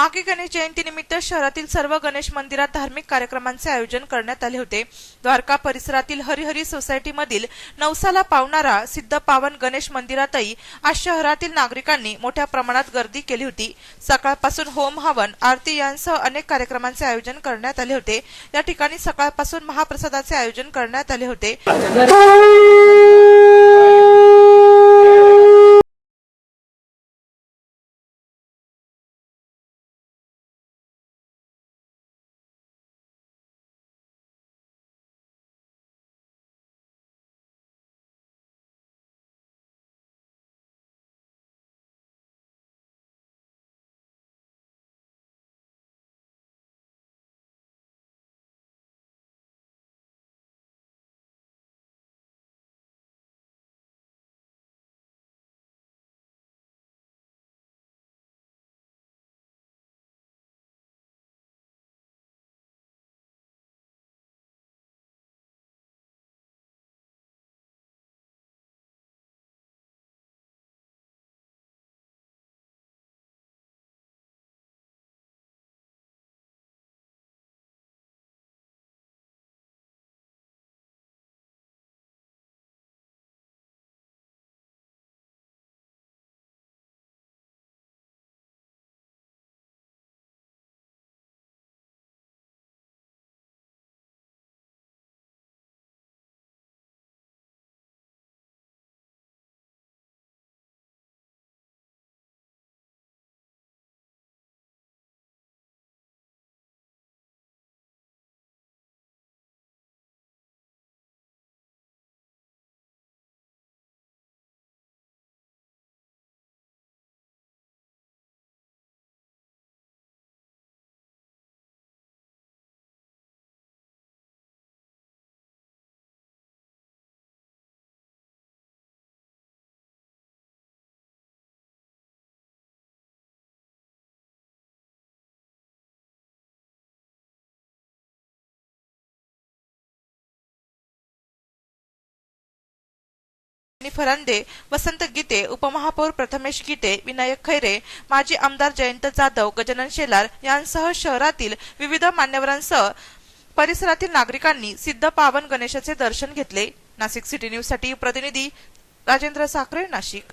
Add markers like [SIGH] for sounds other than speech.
मागे गणेश जयंतीनिमित्त शहरातील सर्व गणेश मंदिरात धार्मिक कार्यक्रमांचे आयोजन करण्यात आले होते. द्वारका परिसरातील हरिहरी सोसायटीमधील नवसाला पावणारा सिद्ध पावन गणेश मंदिरातही आज शहरातील नागरिकांनी मोठ्या प्रमाणात गर्दी केली होती. सकाळपासून होम हवन आरती यांसह अनेक कार्यक्रमांचे आयोजन करण्यात आले होते. या ठिकाणी सकाळपासून महाप्रसादाचे आयोजन करण्यात आले होते. [LAUGHS] फरांदे वसंत गीते उपमहापौर प्रथमेश गीते विनायक खैरे माजी आमदार जयंत जाधव गजानन शेलार यांसह शहरातील विविध मान्यवरांसह परिसरातील नागरिकांनी सिद्ध पावन गणेशाचे दर्शन घेतले. नाशिक सिटी न्यूजसाठी प्रतिनिधी राजेंद्र साखरे नाशिक.